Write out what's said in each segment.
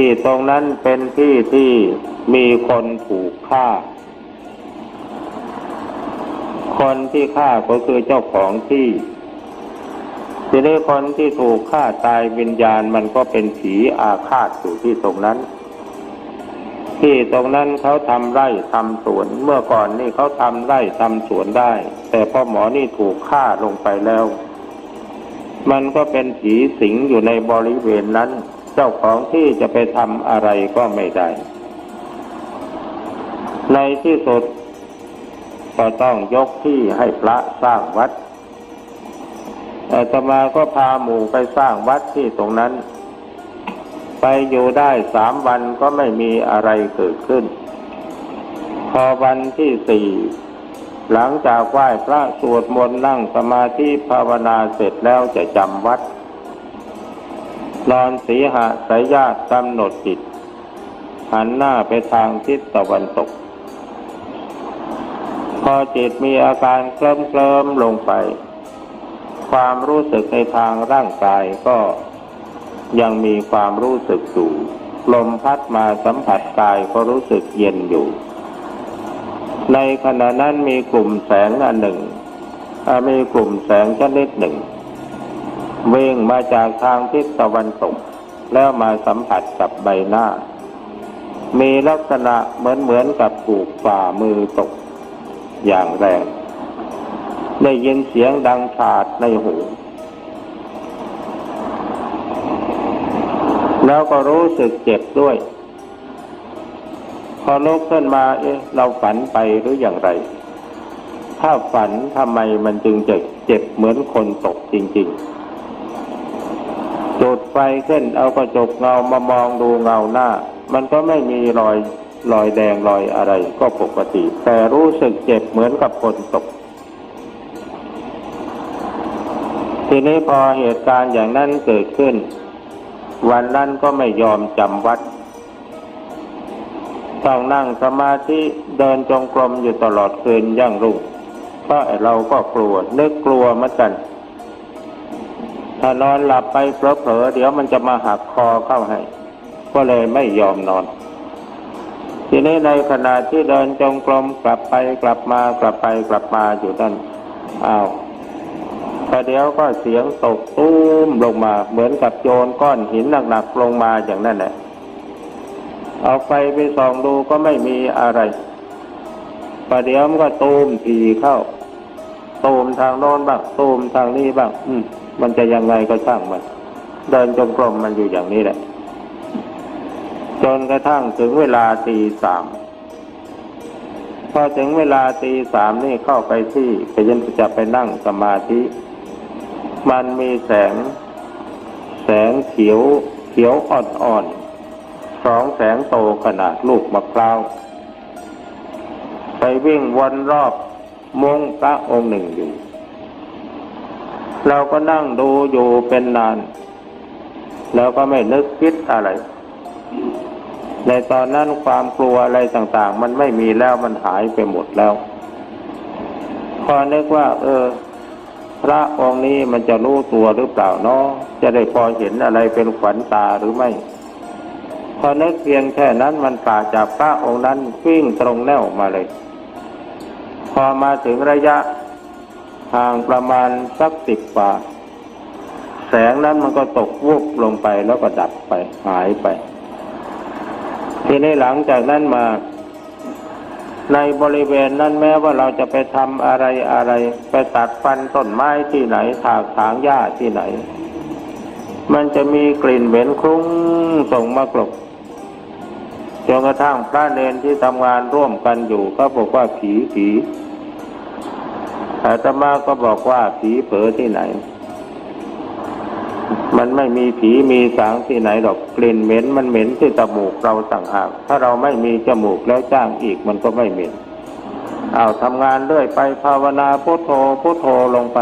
ที่ตรงนั้นเป็นที่ที่มีคนถูกฆ่า คนที่ฆ่าก็คือเจ้าของที่ ทีนี้คนที่ถูกฆ่าตายวิญญาณมันก็เป็นผีอาฆาตอยู่ที่ตรงนั้น ที่ตรงนั้นเขาทำไร่ทำสวน เมื่อก่อนนี่เขาทำไร่ทำสวนได้ แต่พอหมอนี่ถูกฆ่าลงไปแล้ว มันก็เป็นผีสิงอยู่ในบริเวณนั้น เจ้าของที่จะไปทำอะไรก็ไม่ได้ ในที่สุดก็ต้องยกที่ให้พระสร้างวัดอาตมาก็พาหมู่ไปสร้างวัดที่ตรงนั้น ไปอยู่ได้สามวันก็ไม่มีอะไรเกิดขึ้น พอวันที่สี่หลังจากไหว้พระสวดมนต์นั่งสมาธิภาวนาเสร็จแล้วจะจำวัด นอนสีหะสายญาติกำหนดจิต หันหน้าไปทางทิศตะวันตก พอจิตมีอาการเคลิ้มเคลิมลงไป ความรู้สึกในทางร่างกายก็ยังมีความรู้สึกอยู่ลมพัดมาสัมผัสกายก็รู้สึกเย็นอยู่ ในขณะนั้นมีกลุ่มแสงอันหนึ่ง มีกลุ่มแสงชนิดหนึ่ง วิ่งมาจากทางทิศตะวันตก แล้วมาสัมผัสกับใบหน้า มีลักษณะเหมือนเหมือนกับถูกฝ่ามือตก อย่างแรง ได้ยินเสียงดังฉาดในหู แล้วก็รู้สึกเจ็บด้วย พอลุกขึ้นมาเอ๊ะเราฝันไปหรืออย่างไรถ้าฝันทำไมมันจึงจะเจ็บเหมือนคนตกจริง ๆ ฟขึ้นเอากระจกเงามามองดูเงาหน้า มันก็ไม่มีรอยรอยแดงรอยอะไรก็ปกติ แต่รู้สึกเจ็บเหมือนกับคนตก ทีนี้พอเหตุการณ์อย่างนั้นเกิดขึ้น วันนั้นก็ไม่ยอมจำวัด ต้องนั่งสมาธิเดินจงกรมอยู่ตลอดคืนย่างรุ่งเพราะเราก็กลัวนึกกลัวเหมือนกัน ถ้านอนหลับไปเผลอๆเดี๋ยวมันจะมาหักคอเข้าให้ ก็เลยไม่ยอมนอน ทีนี้ในขณะที่เดินจงกรมกลับไปกลับมากลับไปกลับมาอยู่นั่นอ้าวประเดี๋ยวก็เสียงตกตุ้มลงมา เหมือนกับโยนก้อนหินหนักๆลงมาอย่างนั้นแหละเอาไฟไปส่องดูก็ไม่มีอะไรประเดี๋ยวมันก็ตูมทีเข้าตูมทางโน้นบ้างตูมทางนี้บ้าง อืม มันจะยังไงก็ช่างมัน เดินจงกรมมันอยู่อย่างนี้แหละ จนกระทั่งถึงเวลาตีสามพอถึงเวลาตีสามนี่เข้าไปที่ไปยันจะไปนั่งสมาธิ มันมีแสง แสงเขียว เขียวอ่อนๆสองแสงโตขนาดลูกมะพร้าวไปวิ่งวนรอบมุ้งพระองค์หนึ่งอยู่ เราก็นั่งดูอยู่เป็นนาน แล้วก็ไม่นึกคิดอะไร ในตอนนั้นความกลัวอะไรต่างๆ มันไม่มีแล้วมันหายไปหมดแล้ว พอนึกว่า เออ พระองค์นี้มันจะรู้ตัวหรือเปล่าเนาะจะได้พอเห็นอะไรเป็นขวัญตาหรือไม่พอนึกเพียงแค่นั้นมันปราจากพระองค์นั้นวิ่งตรงแนวมาเลย พอมาถึงระยะ ห่างประมาณสักสิบกว่า แสงนั้นมันก็ตกวุบลงไปแล้วก็ดับไปหายไป ทีนี้หลังจากนั้นมา ในบริเวณนั้นแม้ว่าเราจะไปทำอะไรอะไร ไปตัดฟันต้นไม้ที่ไหน ถากถางหญ้าที่ไหน มันจะมีกลิ่นเหม็นคลุ้งส่งมากรบจนกระทั่งพระเนนที่ทำงานร่วมกันอยู่ก็บอกว่าผีผี อาตมาก็บอกว่าผีเผลอที่ไหน มันไม่มีผีมีสางที่ไหนหรอกกลิ่นเหม็น มันเหม็นที่จมูกเราต่างหากถ้าเราไม่มีจมูกแล้วจ้างอีกมันก็ไม่เหม็นเอาทำงานเรื่อยไปภาวนาพุทโธพุทโธลงไป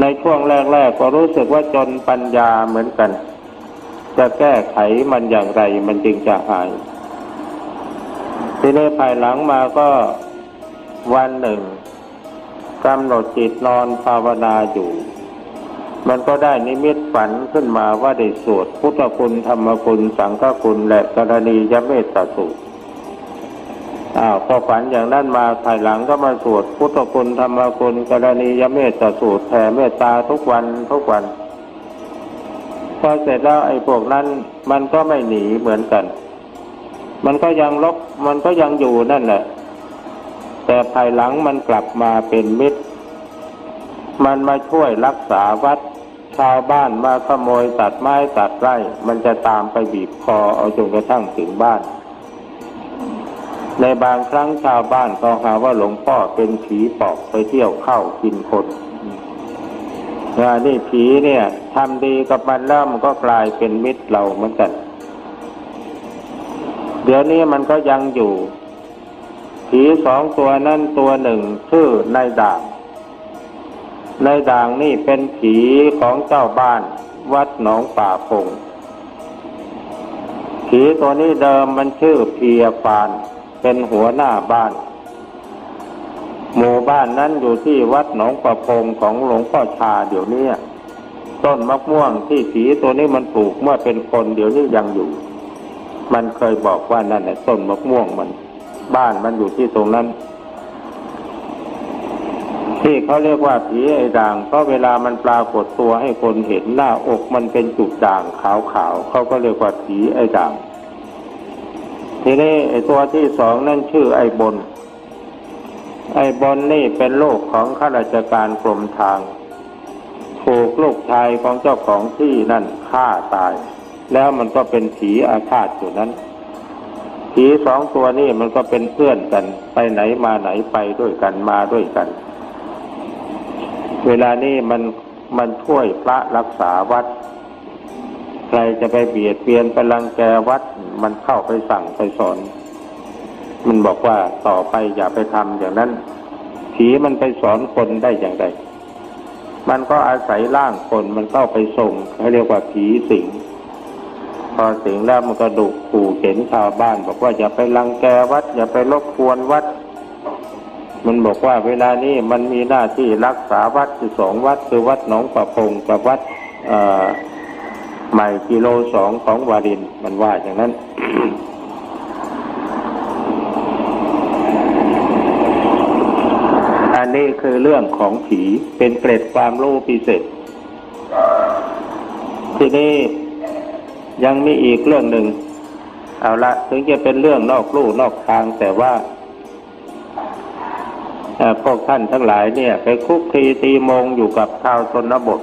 ในช่วงแรก ๆ ก็รู้สึกว่าจนปัญญาเหมือนกัน จะแก้ไขมันอย่างไรมันจึงจะหาย ทีนี้ภายหลังมาก็ วันหนึ่งกำหนดจิตนอนภาวนาอยู่ มันก็ได้นิมิตฝันขึ้นมาว่าได้สวดพุทธคุณธรรมคุณสังฆคุณและกรณียเมตตาสูตรอ้าวพอฝันอย่างนั้นมาภายหลังก็มาสวดพุทธคุณธรรมคุณกรณียเมตตาสูตรแผ่เมตตาทุกวันทุกวันพอเสร็จแล้วไอ้พวกนั้นมันก็ไม่หนีเหมือนกัน มันก็ยังลบมันก็ยังอยู่นั่นแหละ แต่ภายหลังมันกลับมาเป็นมิตร มันมาช่วยรักษาวัด ชาวบ้านมาขโมยตัดไม้ตัดไร่ มันจะตามไปบีบคอเอาจนกระทั่งถึงบ้าน ในบางครั้งชาวบ้านก็หาว่าหลวงพ่อเป็นผีปอบไปเที่ยวเข้ากินคนงานนี่ผีเนี่ยทำดีกับมันแล้วมันก็กลายเป็นมิตรเราเหมือนกัน เดี๋ยวนี้มันก็ยังอยู่ ผีสองตัวนั้นตัวหนึ่งชื่อนายด่าง นายด่างนี่เป็นผีของเจ้าบ้านวัดหนองป่าพง ผีตัวนี้เดิมมันชื่อเพียฟาน เป็นหัวหน้าบ้าน หมู่บ้านนั้นอยู่ที่วัดหนองประพงของหลวงพ่อชาเดี๋ยวนี้ต้นมะม่วงที่ผีตัวนี้มันปลูกเมื่อเป็นคนเดี๋ยวนี้ยังอยู่ มันเคยบอกว่านั่นแหละต้นมะม่วงมัน บ้านมันอยู่ที่ตรงนั้น ที่เขาเรียกว่าผีไอ้ด่างเพราะเวลามันปรากฏตัวให้คนเห็นหน้าอกมันเป็นจุดด่างขาวๆเขาก็เรียกว่าผีไอ้ด่าง ทีนี้ไอ้ตัวที่สองนั่นชื่อไอ้บน ไอ้บนนี่เป็นลูกของข้าราชการกรมทางถูกลูกชายของเจ้าของที่นั่นฆ่าตาย แล้วมันก็เป็นผีอาฆาตอยู่นั้น ผีสองตัวนี่มันก็เป็นเพื่อนกัน ไปไหนมาไหนไปด้วยกันมาด้วยกัน เวลานี้มันมันช่วยพระรักษาวัด ใครจะไปเบียดเบียนไปรังแกวัด มันเข้าไปสั่งไปสอน มันบอกว่าต่อไปอย่าไปทำอย่างนั้น ผีมันไปสอนคนได้อย่างไรมันก็อาศัยร่างคนมันเข้าไปส่งให้เรียกว่าผีสิง พอสิงแล้วมันก็ดุขู่เข็นชาวบ้าน บอกว่าอย่าไปรังแกวัด อย่าไปรบกวนวัด มันบอกว่าเวลานี้มันมีหน้าที่รักษาวัดอยู่สองวัดคือวัดหนองประพงกับวัดใหม่กิโลสองของวารินมันว่าอย่างนั้นอันนี้คือเรื่องของผีเป็นเกร็ดความรู้พิเศษทีนี้ ยังมีอีกเรื่องหนึ่ง เอาละถึงจะเป็นเรื่องนอกลู่นอกทางแต่ว่าพวกท่านทั้งหลายเนี่ย ไปคุกคีตีมงอยู่กับชาวชนบท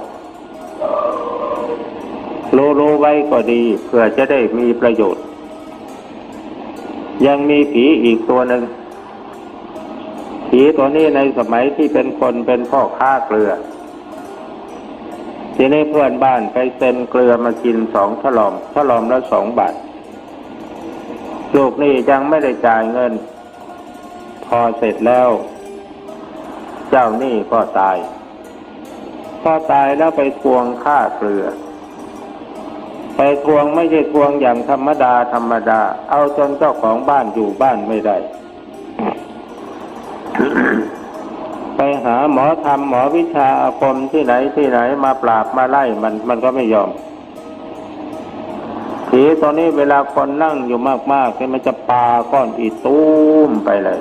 รู้รู้ไว้ก็ดีเพื่อจะได้มีประโยชน์ ยังมีผีอีกตัวหนึ่งผีตัวนี้ในสมัยที่เป็นคนเป็นพ่อค้าเกลือ ทีนี้เพื่อนบ้านไปเซ็นเกลือมากินสองฉลอมฉลอมละสองบาท ลูกนี่ยังไม่ได้จ่ายเงิน พอเสร็จแล้ว เจ้าหนี้ก็ตาย พอตายแล้วไปทวงค่าเกลือ ไปทวงไม่ใช่ทวงอย่างธรรมดาธรรมดา เอาจนเจ้าของบ้านอยู่บ้านไม่ได้ ไปหาหมอธรรมหมอวิชาอาคมที่ไหนที่ไหนมาปราบมาไล่มันมันก็ไม่ยอมผีตอนนี้เวลาคนนั่งอยู่มากๆเนี่ยมันจะปาก้อนอิตูมไปเลย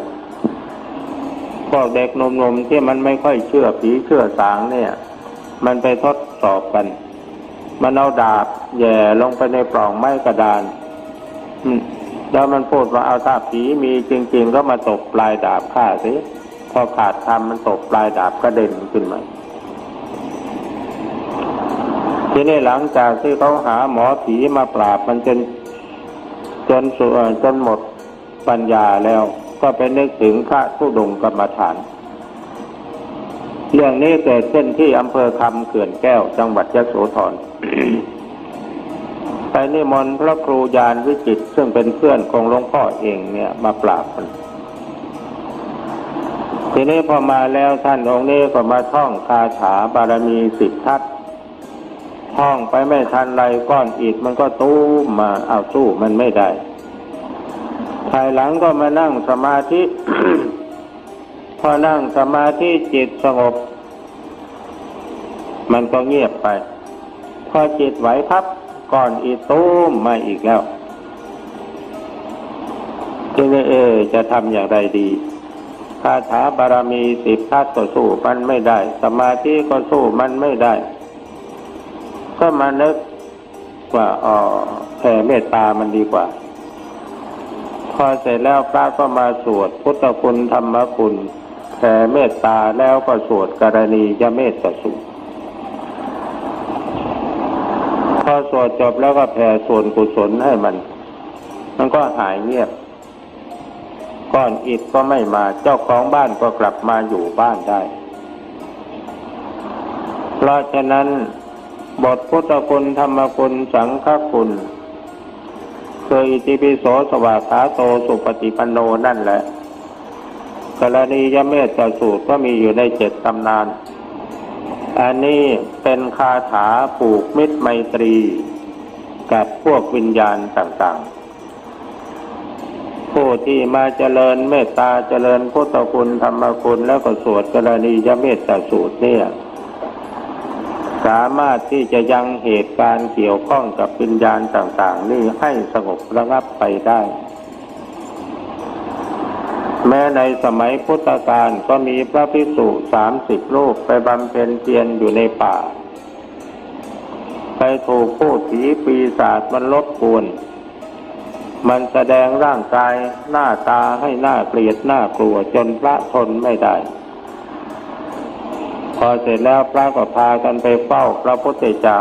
พวกเด็กนมๆที่มันไม่ค่อยเชื่อผีเชื่อสางเนี่ย มันไปทดสอบกัน มันเอาดาบแย่ลงไปในปล่องไม้กระดานแล้วมันพูดว่าเอาถ้าผีมีจริง ๆ ก็มาตบปลายดาบฆ่าสิ พอขาดทำมันตกปลายดาบกระเด็นขึ้นมาทีนี้หลังจากที่เขาหาหมอผีมาปราบมันจนจนสุเอ่อจนหมดปัญญาแล้วก็ไปนึกถึงพระผู้ดงกรรมฐาน เรื่องนี้เกิดขึ้นที่อำเภอคำเขื่อนแก้วจังหวัดยะโสธรไปนิมนต์พระครูยานวิจิตซึ่งเป็นเพื่อนของหลวงพ่อเองเนี่ยมาปราบมัน ทีนี้พอมาแล้วท่านองค์นี้ก็มาท่องคาถาบารมีสิบทัศท่องไปไม่ทันไรก้อนอิฐมันก็ตู้มาเอาสู้มันไม่ได้ภายหลังก็มานั่งสมาธิ พอนั่งสมาธิจิตสงบ มันก็เงียบไป พอจิตไหวพับก่อนอีตุ้มมาอีกแล้วทีนี้เออจะทำอย่างไรดี คาถาบารมีสิบทัศก็สู้มันไม่ได้ สมาธิก็สู้มันไม่ได้ ก็มานึกว่าอ๋อแผ่เมตตามันดีกว่า พอเสร็จแล้วพระก็มาสวดพุทธคุณธรรมคุณแผ่เมตตาแล้วก็สวดกรณียเมตตสูตรพอสวดจบแล้วก็แผ่ส่วนกุศลให้มัน มันก็หายเงียบ ก้อนอิฐก็ไม่มาเจ้าของบ้านก็กลับมาอยู่บ้านได้ เพราะฉะนั้นบทพุทธคุณธรรมคุณสังฆคุณคืออิติปิโสสวากขาโตสุปฏิปันโนนั่นแหละกรณียเมตตาสูตรก็มีอยู่ในเจ็ดตำนาน อันนี้เป็นคาถาปลูกมิตรไมตรี กับพวกวิญญาณต่างๆ ผู้ที่มาเจริญเมตตาเจริญพุทธคุณธรรมคุณแล้วก็สวดกรณียเมตตาสูตรเนี่ย สามารถที่จะยังเหตุการณ์เกี่ยวข้องกับวิญญาณต่างๆ นี่ให้สงบระงับไปได้ แม้ในสมัยพุทธกาลก็มีพระภิกษุสามสิบรูปไปบำเพ็ญเพียรอยู่ในป่า ไปถูกผู้ผีปีศาจมันลบกวน มันแสดงร่างกายหน้าตาให้หน้าเกลียดหน้ากลัวจนพระทนไม่ได้ พอเสร็จแล้วพระก็พากันไปเฝ้าพระพุทธเจ้า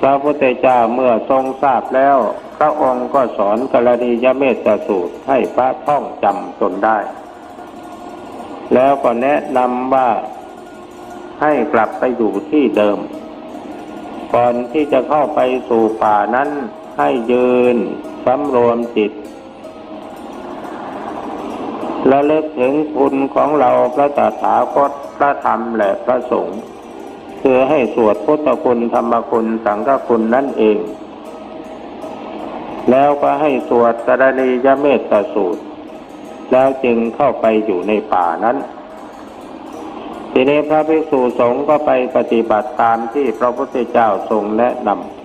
พระพุทธเจ้าเมื่อทรงทราบแล้ว พระองค์ก็สอนกรณียเมตตสูตรให้พระท่องจำจนได้ แล้วก็แนะนำว่าให้กลับไปอยู่ที่เดิม ก่อนที่จะเข้าไปสู่ป่านั้น ให้ยืนสำรวมจิตและเลิกถึงคุณของเราพระตถาคตพระธรรมและพระสงฆ์คือให้สวดพุทธคุณธรรมคุณสังฆคุณนั่นเอง แล้วก็ให้สวดกรณียเมตตาสูตร แล้วจึงเข้าไปอยู่ในป่านั้น ทีนี้พระภิกษุสงฆ์ก็ไปปฏิบัติตามที่พระพุทธเจ้าทรงแนะนำ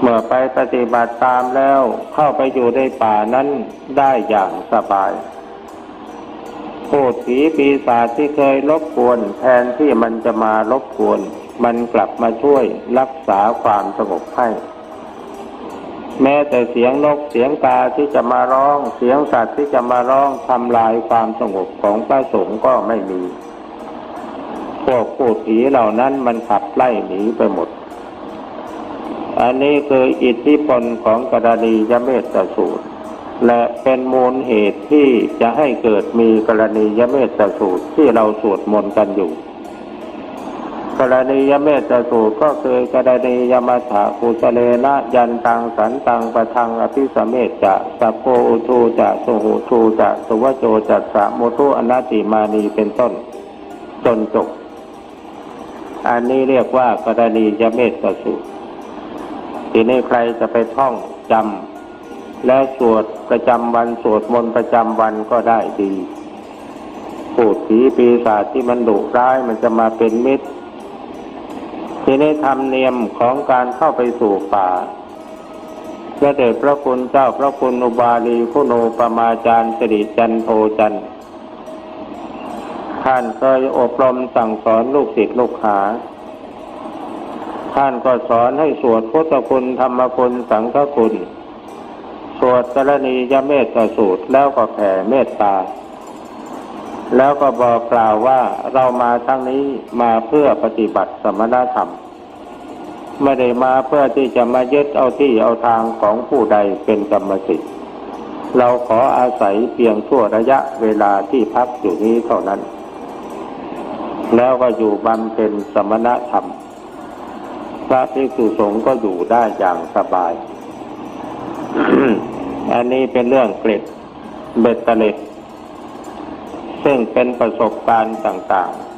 เมื่อไปปฏิบัติตามแล้วเข้าไปอยู่ในป่านั้นได้อย่างสบายพูดผีปีศาจที่เคยรบกวน แทนที่มันจะมารบกวน มันกลับมาช่วยรักษาความสงบให้แม้แต่เสียงนกเสียงกาที่จะมาร้อง เสียงสัตว์ที่จะมาร้องทำลายความสงบของพระสงฆ์ก็ไม่มี พวกพูดผีเหล่านั้นมันขับไล่หนีไปหมด อันนี้คืออิทธิพลของกรณียเมตสูตร และเป็นมูลเหตุที่จะให้เกิดมีกรณียเมตสูตรที่เราสวดมนต์กันอยู่ กรณียเมตสูตรก็คือกรณียมัฏฐากุสเลนะยันตังสันตังปะทังอภิสเมตจะสัพโพทูจะสุหูทูจะสุวโจจัสสะโมทุอนัตติมานีเป็นต้นจนจบอันนี้เรียกว่ากรณียเมตสูตร ทีนี้ใครจะไปท่องจำและสวดประจำวันสวดมนต์ประจำวันก็ได้ดีพูดผีปีศาจที่มันดุร้ายมันจะมาเป็นมิตร ทีนี้ธรรมเนียมของการเข้าไปสู่ป่าพระเดชพระคุณเจ้าพระคุณอุบาลีคุณูปมาจารย์สิริจันโทจันท่านเคยอบรมสั่งสอนลูกศิษย์ลูกหา ท่านก็สอนให้สวดพุทธคุณธรรมคุณสังฆคุณ สวดกรณียเมตตาสูตรแล้วก็แผ่เมตตา แล้วก็บอกกล่าวว่าเรามาทั้งนี้มาเพื่อปฏิบัติสมณธรรม ไม่ได้มาเพื่อที่จะมายึดเอาที่เอาทางของผู้ใดเป็นกรรมสิทธิ์เราขออาศัยเพียงชั่วระยะเวลาที่พักอยู่นี้เท่านั้น แล้วก็อยู่บำเพ็ญสมณธรรม พระภิกษุสงฆ์ก็อยู่ได้อย่างสบาย อันนี้เป็นเรื่องเกร็ดเบ็ดเตล็ดซึ่งเป็นประสบการณ์ต่างๆ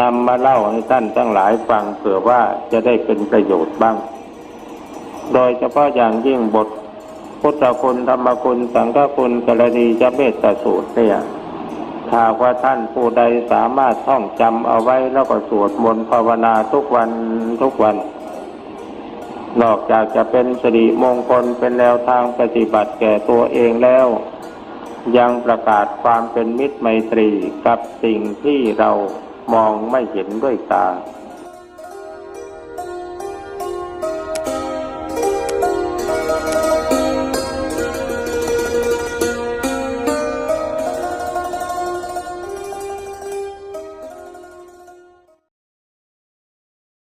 นำมาเล่าให้ท่านทั้งหลายฟังเผื่อว่าจะได้เป็นประโยชน์บ้าง โดยเฉพาะอย่างยิ่งบทพุทธคุณธรรมคุณ สังฆคุณกรณียเมตตาสูตรเนี่ย หากว่าท่านผู้ใดสามารถท่องจำเอาไว้แล้วก็สวดมนต์ภาวนาทุกวันทุกวัน นอกจากจะเป็นสิริมงคลเป็นแนวทางปฏิบัติแก่ตัวเองแล้ว ยังประกาศความเป็นมิตรไมตรีกับสิ่งที่เรามองไม่เห็นด้วยตา